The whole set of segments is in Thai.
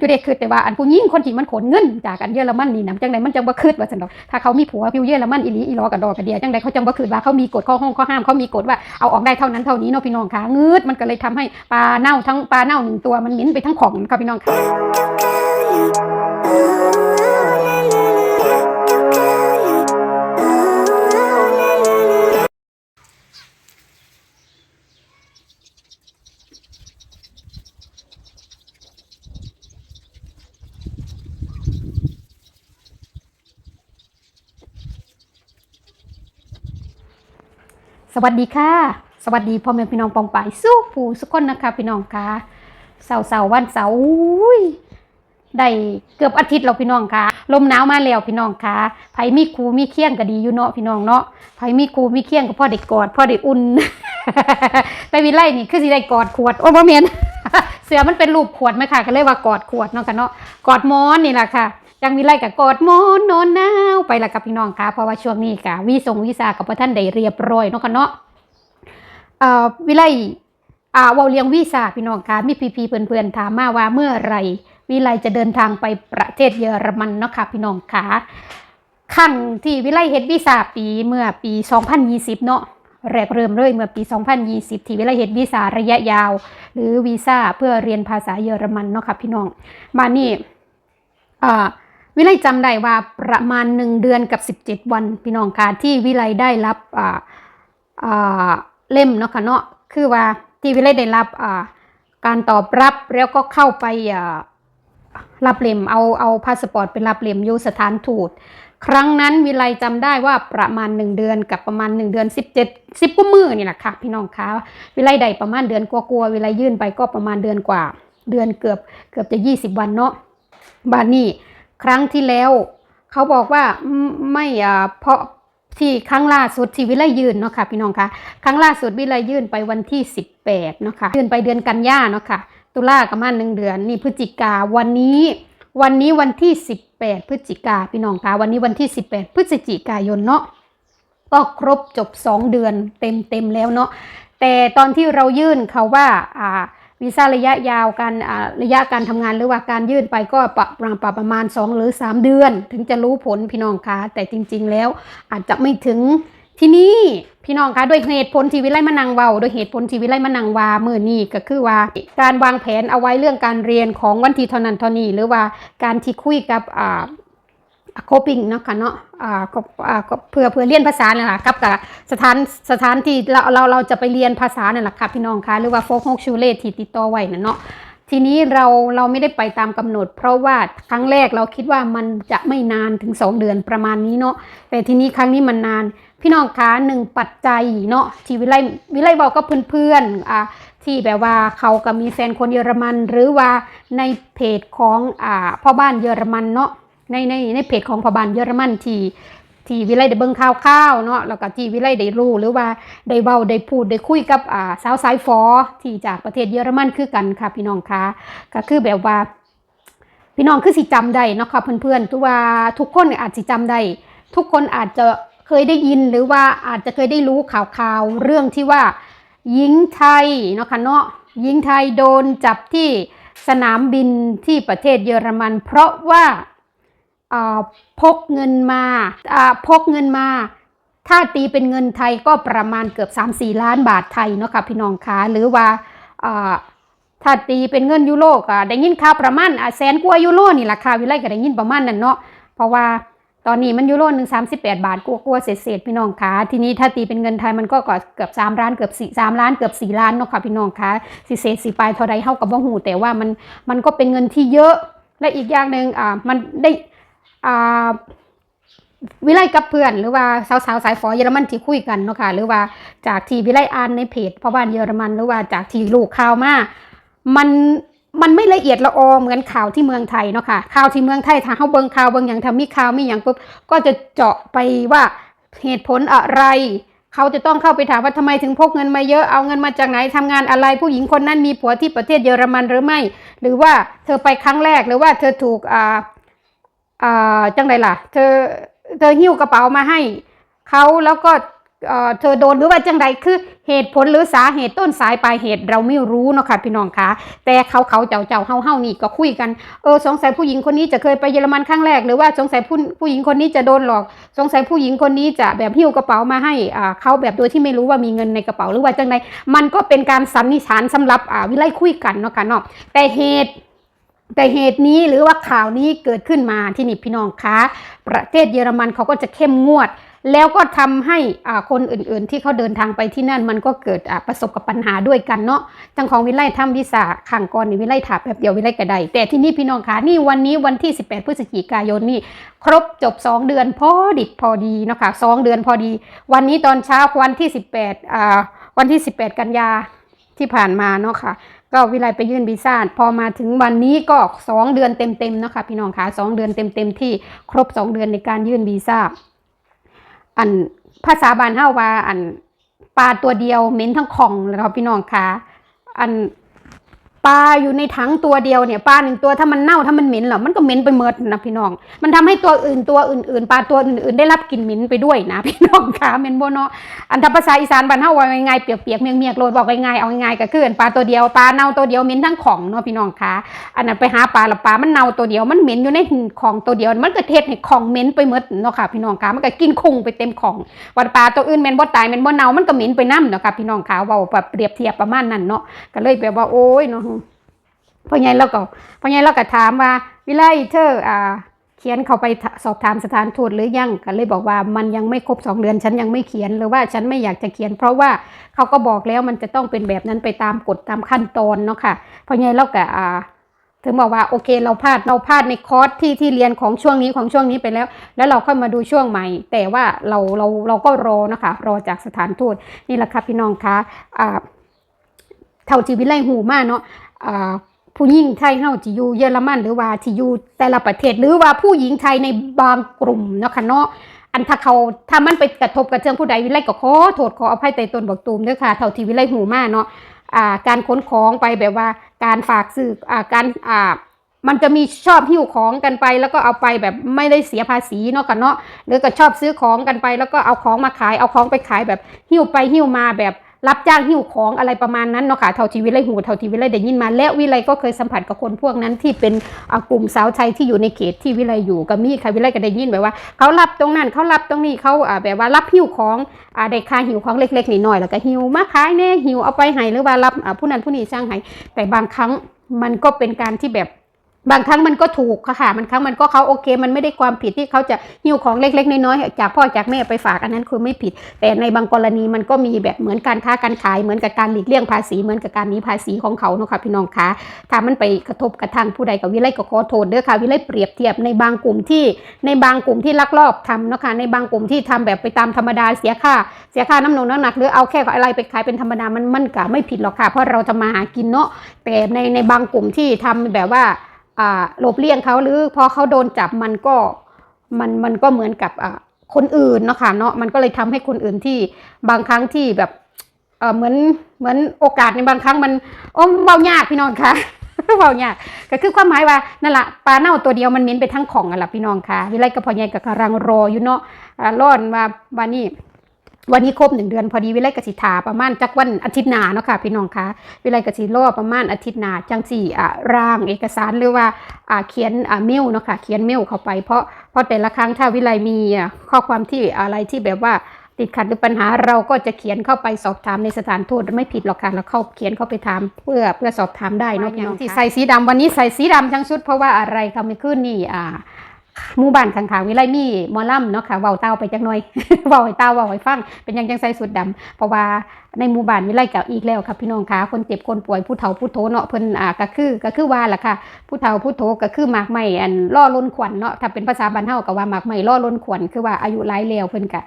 อยู่เด็กคือแต่ว่าอันผู้หญิงคนที่มันขนเงินจากอันเยอรมันนี่นะจังใดมันจังบ่คืดว่าซั่นดอกถ้าเขามีผัวผิวเยอรมันอีหลีอีลอกับดอกกระเดียจังใดเขาจังบ่คืดว่าเขามีกฎข้อห้องข้อห้ามเขามีกฎว่าเอาออกได้เท่านั้นเท่านี้เนาะพี่น้องค่ะงืดมันก็เลยทำให้ปลาเน่าทั้งปลาเน่าหนึ่งตัวมันเหม็นไปทั้งของค่ะพี่น้องค่ะ สวัสดีค่ะ สวัสดีพ่อแม่พี่น้องปองปายสู้ผู้สุกคนนะคะ พี่น้องค่ะเสาเสาวันเสาร์ได้เกือบอาทิตย์แล้วพี่น้องค่ะ ลมหนาวมาแล้วพี่น้องค่ะไผมีครูมีเคียงก็ดีอยู่เนาะพี่น้องเนาะไผมีครูมีเคียงก็พ่อได้กอดพ่อได้อุ่นไปวิไลนี่คือสิได้กอดขวดโอ้บ่แม่นเสือมันเป็นรูปขวดไหมค่ะก็เลยว่ากอดขวดเนาะค่ะเนาะกอดหมอนนี่แหละค่ะ ยังมีไลกับกอดมอนนอนหนาวไปละกับพี่น้องค่ะเพราะว่าช่วงนี้ค่ะวีส่งวีซากับพ่อท่านได้เรียบร้อยเนาะค่ะเนาะเอ่อวิไลอ่าเวาเลียงวีซ่าพี่น้องค่ะมีพี่ๆเพื่อนๆถามมาว่าเมื่อไหรวิไลจะเดินทางไปประเทศเยอรมันเนาะค่ะพี่น้องค่ะครั้งที่วิไลเฮ็ดวีซ่าปีเมื่อปี 2020 เนาะแรกเริ่มเลยเมื่อปี 2020 ที่วิไลเฮ็ดวีซ่าระยะยาว หรือวีซ่าเพื่อเรียนภาษาเยอรมันเนาะค่ะพี่น้อง มานี่อ่า วิไลจำได้ว่าประมาณหนึ่งเดือนกับ 17 วันพี่น้องค่ะที่วิไลได้รับอ่าอ่าเล่มเนาะค่ะเนาะคือว่าที่วิไลได้รับอ่าการตอบรับแล้วก็เข้าไปอ่ารับเล่มเอาเอาพาสปอร์ตไปรับเล่มอยู่สถานทูตครั้งนั้นวิไลจำได้ว่าประมาณ 1 เดือนกับประมาณ 1 เดือน 17 10กุมมือนี่แหละค่ะพี่น้องคะวิไลได้ประมาณเดือนกว่าๆวิไลยื่นไปก็ประมาณเดือนกว่า เดือนเกือบเกือบจะ 20 วันเนาะบานนี้ ครั้งที่แล้ว เขาบอกว่าไม่เพราะที่ครั้งล่าสุดที่วิไลยืนเนาะค่ะพี่น้องคะครั้งล่าสุดวิไลยืนไปวันที่ 18เนาะค่ะยืนไปเดือนกันยาเนาะค่ะตุลาประมาหนึ่งเดือนนี่พฤศจิกาวันนี้ วันนี้วันที่ 18 พฤศจิกาพี่น้องคะวันนี้วันที่ 18 พฤศจิกายนเนาะก็ครบจบ 2 เดือนเต็มเต็มแล้วเนาะแต่ตอนที่เรายื่นเขาว่าอ่า วีซ่าระยะยาวการระยะการทำงานหรือว่าการยื่นไปก็ประมาณประมาณ 2 หรือ 3 เดือน ถึงจะรู้ผลพี่น้องคะแต่จริง ๆ แล้วอาจจะไม่ถึงที่นี่พี่น้องคะด้วยเหตุผลที่วิไลมานังเวาโดยเหตุผลที่วิไลมานังวาเมื่อนี้ก็คือว่า การวางแผนเอาไว้เรื่องการเรียนของวันที่เท่านั้นเท่านี้หรือว่าการที่คุยกับอ่า โคปิงเนาะค่ะเนาะอ่าก็อ่าก็เพื่อเพื่อเรียนภาษาเนี่ยแหละครับกับสถานสถานที่เราเราเราจะไปเรียนภาษาเนี่ยแหละค่ะพี่น้องคะหรือว่าโฟกฮกชูเลที่ติดต่อไว้นะเนาะทีนี้เราเราไม่ได้ไปตามกำหนด เพราะว่าครั้งแรกเราคิดว่ามันจะไม่นานถึง 2 เดือนประมาณนี้เนาะแต่ทีนี้ครั้งนี้มันนาน พี่น้องคะหนึ่งปัจจัยเนาะที่วิไลวิไลบอกกับเพื่อนๆอ่าที่แบบว่าเขาก็มีแฟนคนเยอรมัน หรือว่าในเพจของอ่าพ่อบ้านเยอรมันเนาะ ในในในเพจของพบาลเยอรมันที่ที่วิไลได้เบิ่งข่าวข้าวๆเนาะแล้วก็ที่วิไลได้รู้หรือว่าได้เว้าได้พูดได้คุยกับอ่าสาวสายฟอที่จากประเทศเยอรมันคือกันค่ะพี่น้องคะก็คือแบบว่า พี่น้องคือสิจำได้เนาะค่ะเพื่อนๆทุกว่าทุกคนอาจสิจำได้ทุกคนอาจจะเคยได้ยินหรือว่าอาจจะเคยได้รู้ข่าวๆเรื่องที่ว่าหญิงไทยเนาะค่ะเนาะหญิงไทยโดนจับที่สนามบินที่ประเทศเยอรมัน เพราะว่า พกเงินมาพกเงินมา ถ้าตีเป็นเงินไทยก็ประมาณเกือบ 3-4 ล้านบาทไทยเนาะค่ะพี่น้องคะหรือว่าถ้าตีเป็นเงินยูโรก็ได้ยินข่าประมาณแสนกว่ายูโรนี่แหละค่ะวิไลก็ได้ยินประมาณนั้นเนาะเพราะว่าตอนนี้มันยูโรหนึ่งสามสิบแปดบาทกลัวๆเศษๆพี่น้องคะทีนี้ถ้าตีเป็นเงินไทยมันก็เกือบสามล้านเกือบสี่สามล้านเกือบสี่ล้านเนาะค่ะพี่น้องคะสิเศษสี่ปลายเท่าใดเท่ากับว่าหูแต่ว่ามันมันก็เป็นเงินที่เยอะและอีกอย่างหนึ่งอ่ามันได้ วิไลกับเพื่อนหรือว่าสาวๆสายฝอเยอรมันที่คุยกันเนาะค่ะหรือว่าจากที่วิไลอ่านในเพจพ่อบ้านเยอรมันหรือว่าจากที่ลูกข่าวมามันมันไม่ละเอียดละออเหมือนข่าวที่เมืองไทยเนาะค่ะข่าวที่เมืองไทยถ้าเฮาเบิงข่าวเบิงอย่างทำมีข่าวมีอย่างปุ๊บก็จะเจาะไปว่าเหตุผลอะไร เขาจะต้องเข้าไปถามว่าทำไมถึงพกเงินมาเยอะเอาเงินมาจากไหนทำงานอะไร ผู้หญิงคนนั้นมีผัวที่ประเทศเยอรมันหรือไม่ หรือว่าเธอไปครั้งแรกหรือว่าเธอถูกอ่า อ่าจังไรล่ะ เธอเธอหิ้วกระเป๋ามาให้เขาแล้วก็เอ่อเธอโดนหรือว่าจังใดคือเหตุผลหรือสาเหตุต้นสายปลายเหตุเราไม่รู้เนาะค่ะพี่น้องคะแต่เขาเขาเจ้าเจ้าเฮาเฮานี่ก็คุยกันเออสงสัยผู้หญิงคนนี้จะเคยไปเยอรมันครั้งแรก หรือว่าสงสัยผู้ผู้หญิงคนนี้จะโดนหลอก สงสัยผู้หญิงคนนี้จะแบบหิ้วกระเป๋ามาให้อ่าเขาแบบโดยที่ไม่รู้ว่ามีเงินในกระเป๋าหรือว่าจังใดมันก็เป็นการสันนิษฐานสำหรับอ่าวิไลคุยกันเนาะค่ะเนาะแต่เหตุ แต่เหตุนี้หรือว่าข่าวนี้เกิดขึ้นมาที่นี่พี่น้องคะประเทศเยอรมันเขาก็จะเข้มงวด แล้วก็ทำให้คนอื่นๆ ที่เขาเดินทางไปที่นั่นมันก็เกิดประสบกับปัญหาด้วยกันเนาะจังของวิไลทำวิสาขังก่อนนี่วิไลถาแบบเดียววิไลกระไดแต่ที่นี่พี่น้องคะนี่วันนี้วันที่ 18 พฤศจิกายนนี่ครบจบ 2 เดือนพอดิบพอดีเนาะค่ะสองเดือนพอดี วันนี้ตอนเช้าวันที่ 18อ่าวันที่ 18 กันยาที่ผ่านมาเนาะค่ะ ก็วิไลไปยื่นวีซ่าพอมาถึงวันนี้ก็สองเดือนเต็มๆนะคะพี่น้องคะสองเดือนเต็มๆที่ครบสองเดือนในการยื่นวีซ่าอันภาษาบาลเฮาว่าอันปลาตัวเดียวเหม็นทั้งของเลยครับพี่น้องคะอัน ปลาอยู่ในถังตัวเดียวเนี่ยปลาหนึ่งตัวถ้ามันเน่าถ้ามันเหม็นเหรอมันก็เหม็นไปหมดนะพี่น้อง มันทำให้ตัวอื่นตัวอื่นๆปลาตัวอื่นๆได้รับกลิ่นเหม็นไปด้วยนะพี่น้องคะเหม็นโบเนาะอันถ้าภาษาอีสานบ้านเฮาว่าง่ายๆเปียกๆเมียกๆโลดบอกง่ายๆเอาง่ายๆก็คืออันปลาตัวเดียวปลาเน่าตัวเดียวเหม็นทั้งของเนาะพี่น้องคะอันนั้นไปหาปลาแล้วปลามันเน่าตัวเดียวมันเหม็นอยู่ในของตัวเดียว มันก็เทศให้ของเหม็นไปหมดเนาะค่ะพี่น้องคะมันก็กินคงไปเต็มของวันปลาตัวอื่นเหม็นบ่ตายเหม็นบ่เน่ามันก็เหม็นไปนํเนาะค่ะพี่น้องคะเว้าแบบเปรียบเทียบประมาณนั้นเนาะก็เลยแบบว่าโอ้ยเนาะ พ่อใหญ่เราก็พ่อใหญ่เราก็ถามว่าวิไลเธออ่าเขียนเขาไปสอบถามสถานทูตหรือยังก็เลยบอกว่ามันยังไม่ครบสองเดือนฉันยังไม่เขียนหรือว่าฉันไม่อยากจะเขียน เพราะว่าเขาก็บอกแล้วมันจะต้องเป็นแบบนั้นไปตามกฎตามขั้นตอนเนาะค่ะเพราะไงเราก็อ่าถึงบอกว่าโอเคเราพลาดเราพลาดในคอร์สที่ที่เรียนของช่วงนี้ของช่วงนี้ไปแล้ว แล้วเราค่อยมาดูช่วงใหม่ แต่ว่าเราเราเราก็รอนะคะรอจากสถานทูตนี่แหละค่ะพี่น้องคะอ่าเท่าที่วิไลหูมากเนาะอ่า ผู้หญิงไทยเฮาที่อยู่เยอรมันหรือว่าที่อยู่แต่ละประเทศ หรือว่าผู้หญิงไทยในบางกลุ่มเนาะค่ะเนาะอันถ้าเขาถ้ามันไปกระทบกระเทือนผู้ใดวิไลก็ขอโทษขออภัยแต่ตนบอกตูมเด้อค่ะเท่าที่วิไลหูมาเนาะอ่าการขนของไปแบบว่าการฝากซื้ออ่าการอ่ามันจะมีชอบหิ้วของกันไป แล้วก็เอาไปแบบไม่ได้เสียภาษีเนาะกันเนาะหรือก็ชอบซื้อของกันไป แล้วก็เอาของมาขายเอาของไปขายแบบหิ้วไปหิ้วมาแบบ รับจ้างหิ้วของอะไรประมาณนั้นเนาะค่ะเท่าที่วิไลหูเท่าที่วิไลได้ยินมา และวิไลก็เคยสัมผัสกับคนพวกนั้นที่เป็นกลุ่มสาวไทยที่อยู่ในเขตที่วิไลอยู่ก็มีค่ะวิไลก็ได้ยินแบบว่าเขารับตรงนั้นเขารับตรงนี้เขาแบบว่ารับหิ้วของอได้ค่าหิ้วของเล็กๆนิดๆแล้วก็หิ้วมาขายแน่หิ้วเอาไปให้หรือว่ารับผู้นั้นผู้นี้จ้างให้แต่บางครั้งมันก็เป็นการที่แบบ บางครั้งมันก็ถูกค่ะค่ะมันครั้งมันก็เขาโอเค มันไม่ได้ความผิดที่เขาจะหิ้วของเล็ก ๆ น้อยๆจากพ่อจากแม่ไปฝากอันนั้นคือไม่ผิด แต่ในบางกรณีมันก็มีแบบเหมือนการค้าการขายเหมือนกับการหลีกเลี่ยงภาษีเหมือนกับการหนีภาษีของเขาเนาะค่ะพี่น้องคะถ้ามันไปกระทบกระทั่งผู้ใดกับวิไลก็ขอโทษเด้อค่ะวิไลเปรียบเทียบในบางกลุ่มที่ในบางกลุ่มที่ลักลอบทำเนาะค่ะในบางกลุ่มที่ทำแบบไปตามธรรมดาเสียค่า เสียค่าน้ำหนงน้ำหนักหรือเอาแค่อะไรไปขายเป็นธรรมดามันมันก็ไม่ผิดหรอกค่ะเพราะเราทำมาหากินเนาะแต่ในในบางกลุ่มที่ทำแบบว่า หลบเลี่ยงเขาหรือพอเขาโดนจับมันก็มันมันก็เหมือนกับคนอื่นเนาะค่ะเนาะมันก็เลยทำให้คนอื่นที่บางครั้งที่แบบเหมือนเหมือนโอกาสในบางครั้งมันอ้เบายากพี่น้องคะเบายากก็คือความหมายว่านั่นแหละปลาเน่าตัวเดียวมันเหม็นไปทั้งของอะล่ะพี่น้องค่ะวิไลกับพ่อใหญ่กับกำลังรออยู่เนาะอ่าร้อนว่าวันนี้ วันนี้ครบหนึ่งเดือนพอดีวิไลกสิทาประมาณจักวันอาทิตย์หน้าเนาะค่ะพี่น้องคะวิไลกสิรอประมาณอาทิตย์หน้าจังสี่อ่าร่างเอกสารหรือว่าอ่าเขียนอ่าเมลเนาะค่ะเขียนเมลเข้าไปเพราะเพราะแต่ละครั้งถ้าวิไลมีข้อความที่อะไรที่แบบว่าติดขัดหรือปัญหาเราก็จะเขียนเข้าไปสอบถามในสถานทูตไม่ผิดหรอกค่ะแล้วเข้าเขียนเข้าไปถามเพื่อเพื่อสอบถามได้เนาะพี่น้องที่ใส่สีดำวันนี้ใส่สีดำทั้งชุดเพราะว่าอะไรคะไม่ขึ้นนี่อ่า หมู่บ้านข้างๆวิไลมีมอลำเนาะค่ะเว้าเต้าไปจักหน่อยเว้าให้เต้าเว้าให้ฟังเป็นยังจังใส่สุดดำเพราะว่าในหมู่บ้านวิไลกับอีกแล้วค่ะพี่น้องคะคนเจ็บคนป่วยผู้เฒ่าผู้โทเนาะเพิ่นอ่าก็คือก็คือว่าล่ะค่ะ ผู้เฒ่าผู้โทก็คือหมากใหม่อันล่อล้นขวัญเนาะถ้าเป็นภาษาบ้านเฮาก็ว่าหมากใหม่ล่อล้นขวัญคือว่าอายุหลายแล้วเพิ่นก็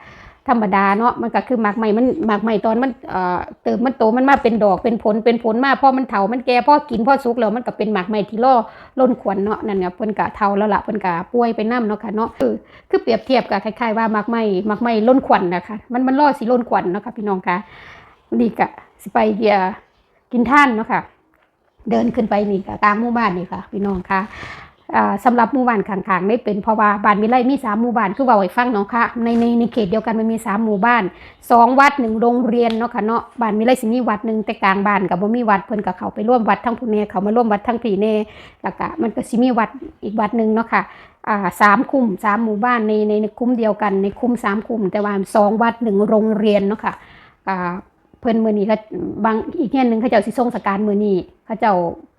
ธรรมดาเนาะมันก็คือหมากไม้มันหมากไม้ตอนมันเอ่อเติมมันโตมันมาเป็นดอกเป็นผลเป็นผลมาพอมันเฒ่ามันแก่พอกินพอสุกแล้วมันก็เป็นหมากไม้ที่ล่อล้นขวัญเนาะนั่นเนี่ยเพิ่นกะเทาแล้วล่ะเพิ่นกะป่วยไปน้ำเนาะค่ะเนาะคือคือเปรียบเทียบกับคล้ายๆว่าหมักไม่มักไม่ล้นขวัญนะคะมันมันล่อสิล้นขวัญเนาะค่ะพี่น้องค่ะนี่กะสิไปเดียกินท่านเนาะค่ะเดินขึ้นไปนี่กะกลางหมู่บ้านนี่ค่ะ พี่น้องคะอ่า สำหรับหมู่บ้านข้างๆได้เป็นเพราะว่าบ้านวิไลมีสามหมู่บ้านคือว่าไว้ฟังเนาะค่ะในในในเขตเดียวกันมันมีสามหมู่บ้านสองวัดหนึ่งโรงเรียนเนาะค่ะเนาะบ้านวิไลสิมีวัดหนึ่งแต่กลางบ้านกับบ่มีวัดเพิ่นกับเขาไปร่วมวัดทั้งผู้เนเขามาร่วมวัดทั้งผีเนแล้วก็มันก็สิมีวัดอีกวัดหนึ่งเนาะค่ะอ่าสามคุ้มสามหมู่บ้านในในในคุ้มเดียวกันในคุ้มสามคุ้มแต่ว่าสองวัดหนึ่งโรงเรียนเนาะค่ะอ่าเพิ่นมื้อนี้ก็บางอีกแง่หนึ่งเขาเจ้าสิส่งสการมื้อนี้เขาเจ้า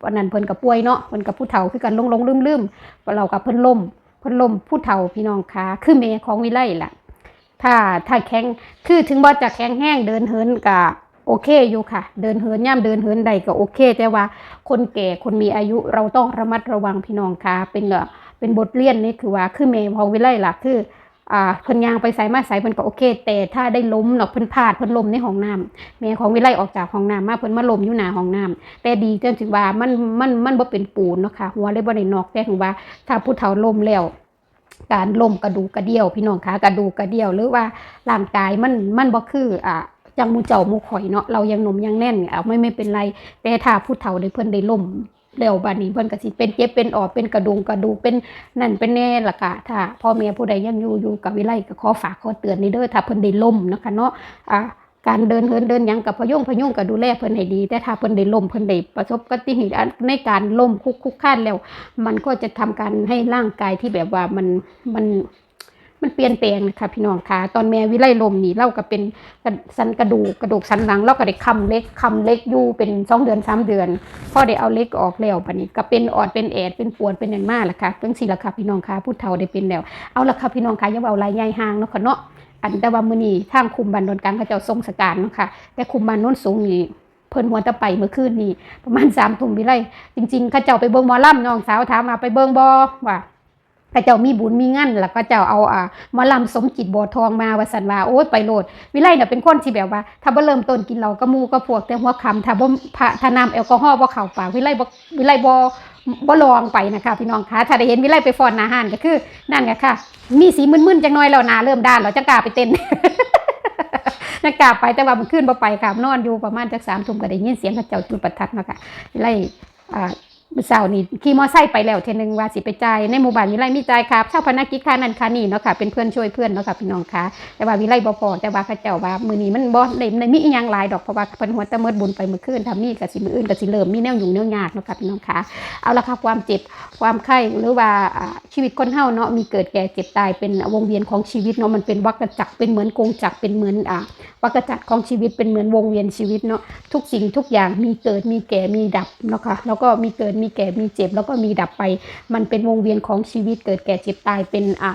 วันนั้นเพิ่นก็ป่วยเนาะเพิ่นกับผู้เฒ่าคือกันลงๆลืมๆเรากับเพิ่นล่มเพิ่นล่มผู้เฒ่าพี่น้องคะคือแม่ของวิไลล่ะ ถ้าถ้าแข็งคือถึงบ่จะแข็งแห้งเดินเหินก็โอเคอยู่ค่ะ เดินเหินย่ามเดินเหินใดก็โอเค แต่ว่าคนแก่คนมีอายุเราต้องระมัดระวังพี่น้องคะเป็นเอ่อเป็นบทเรียนนี่คือว่าคือแม่ของวิไลล่ะคือ อ่าเพิ่นยางไปใส่มาใส่เพิ่นก็โอเค แต่ถ้าได้ล้มเนาะเพิ่นพลาดเพิ่นล้มในห้องน้ำแม่ของวิไลออกจากห้องน้ำมาเพิ่นมาล้มอยู่หน้าห้องน้ำแต่ดีจนถึงว่ามันมันมันบ่เป็นปูนเนาะค่ะหัวเลยบ่ได้นอกแต่ถึงว่า ถ้าผู้เฒ่าล้มแล้วการล้มกระดูกกระเดี่ยว พี่น้องคะกระดูกกระเดี่ยว หรือว่าร่างกายมันมันบ่คืออ่าจังมูเจ้ามูข่อยเนาะเรายังหนุ่มยังแน่นเอาไม่ไม่เป็นไร แต่ถ้าผู้เฒ่าได้เพิ่นได้ล้ม แล้วบัดนี้เพิ่นก็สิเป็นเจ็บเป็นออดเป็นกระดูกกระดูกเป็นนั่นเป็นแน่ละกะถ้าพ่อแม่ผู้ใดยังอยู่อยู่กับวิไลก็ขอฝากขอเตือนนี่เด้อถ้าเพิ่นได้ล่มนะคะเนาะอ่าการเดินเหินเดินยังกับพยุงพยุงก็ดูแลเพิ่นให้ดี แต่ถ้าเพิ่นได้ล่มเพิ่นได้ประสบอุบัติเหตุในการล่มคุกคุกคานแล้ว มันก็จะทำการให้ร่างกายที่แบบว่ามันมัน มันเปลี่ยนแปลงนะคะพี่น้องคะตอนแม่วิไลลมนี่เราก็เป็นสันกระดูกกระดูกสันหลังเราก็ได้คำเล็กคำเล็กอยู่เป็นสองเดือนสามเดือนพ่อได้เอาเล็กออกแล้วปะนี้ก็เป็นออดเป็นแอดเป็นปวดเป็นอย่างมากละค่ะตั้งสี่ละค่ะพี่น้องค่ะผู้เฒ่าได้เป็นแล้วเอาละค่ะพี่น้องค่ะอย่าเอาลายใหญ่ห่างเนาะค่ะเนาะอันแต่ว่ามือนี้ทางคุมบันดอนกลางเขาเจ้าทรงสการเนาะค่ะแต่คุมบันโน้นสูงนี่เพิ่นหัวตะไปเมื่อคืนนี้ประมาณสามทุ่มวิไลจริงๆเขาเจ้าไปเบิงมอลำน้องสาวถามมาไปเบิงบ่ว่า พระเจ้ามีบุญมีงั้นแล้วก็เจ้าเอาอ่ามาลำสมจิตบัวทองมาวาสันว่าโอ้ยไปโลด วิไลน่ะเป็นคนที่แบบว่า ถ้าบ่เริ่มต้นกินเหล้าก็มูก็พวกแต่หัวคำถ้าบ่พระถ้าน้ำแอลกอฮอล์บ่เข้าปากวิไลบ่วิไลบ่บ่ลองไปนะคะพี่น้องคะถ้าได้เห็นวิไลไปฟ้อนน้าหานก็คือนั่นไงค่ะ มีสีมึนๆจังน้อยแล้วหนาเริ่มด้านแล้วจังกล้าไปเต้นนักกล้าไปแต่ว่ามันขึ้นบ่ไปค่ะนอนอยู่ประมาณจักสามทุ่มก็ได้ยินเสียงเขาเจ้าจุดประทัดนะคะวิไล อ่ามื่อเช้านี่ขี่มอไซค์ไปแล้วเทนึงว่าสิไปจ่ายในหมู่บ้านวิไลมีจ่ายครับเช่าพนักกิจค่านั่นค่านี่เนาะค่ะเป็นเพื่อนช่วยเพื่อนเนาะค่ะพี่น้องคะแต่ว่าวิไลบ่พอแต่ว่าเขาเจ้าว่ามื้อนี้มันบ่ได้ได้มีอีหยังหลายดอกเพราะว่าเพิ่นหัวตะเมิดบุญไปมื้อคืนทำนี่ก็สิมื้ออื่นก็สิเริ่มมีแนวยุ่งแนวยากเนาะค่ะพี่น้องคะเอาละค่ะความเจ็บความไข้หรือว่าอ่าชีวิตคนเฮาเนาะมีเกิดแก่เจ็บตายเป็นวงเวียนของชีวิตเนาะมันเป็นวัฏจักรเป็นเหมือนกงจักรเป็นเหมือนอ่าวัฏจักรของชีวิตเป็นเหมือนวงเวียนชีวิตเนาะทุกสิ่งทุกอย่างมีเกิดมีแก่มีดับเนาะค่ะแล้วก็มีเกิดมีแก่มีเจ็บ แล้วก็มีดับไป มันเป็นวงเวียนของชีวิตเกิดแก่เจ็บตายเป็นอ่า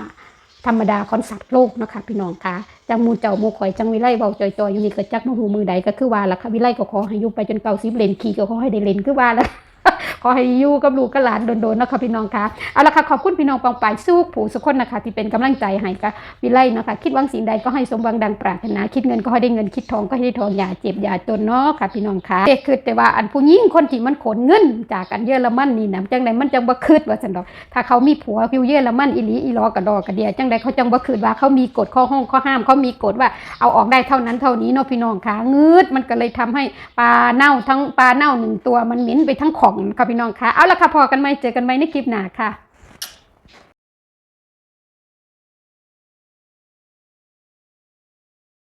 ธรรมดาของสัตว์โลกนะคะพี่น้องคะจังมูเจ้ามูข่อยจังวิไลเบาจอยๆอยู่นี่ก็จักมหูมือใดก็คือว่าละค่ะวิไลก็ขอให้ยุบไปจนเก่าซิบเลนขี่ก็ขอให้ได้เลนคือว่าล่ะ ขอให้อยู่กับลูกกับหลานโดนๆนะคะพี่น้องคะเอาละค่ะขอบคุณพี่น้องปองปายสู้ผู้สุกคนนะคะที่เป็นกำลังใจให้กับวิไลเนาะค่ะคิดวังสิ่งใดก็ให้สมหวังดังปรารถนาคิดเงินก็ให้ได้เงินคิดทองก็ให้ได้ทองอย่าเจ็บอย่าจนเนาะค่ะพี่น้องคะเด็กคือแต่ว่าอันผู้หญิงคนที่มันขนเงินจากอันเยอรมันนี่นะจังใดมันจังบ่คืดว่าซั่นดอก ถ้าเขามีผัวอยู่เยอรมันอีหลีอีลอกระดอกกระเดียจังใดเขาจังบ่คืดว่าเขามีกฎข้อห้องข้อห้ามเขามีกฎว่าเอาออกได้เท่านั้นเท่านี้เนาะพี่น้องคะงืดมันก็เลยทำให้ปลาเน่าทั้งปลาเน่าหนึ่งตัวมันเหม็นไปทั้งของค่ะพี่น้องคะเอาละค่ะพอกันไหมเจอกันไหมในคลิปหน้าค่ะ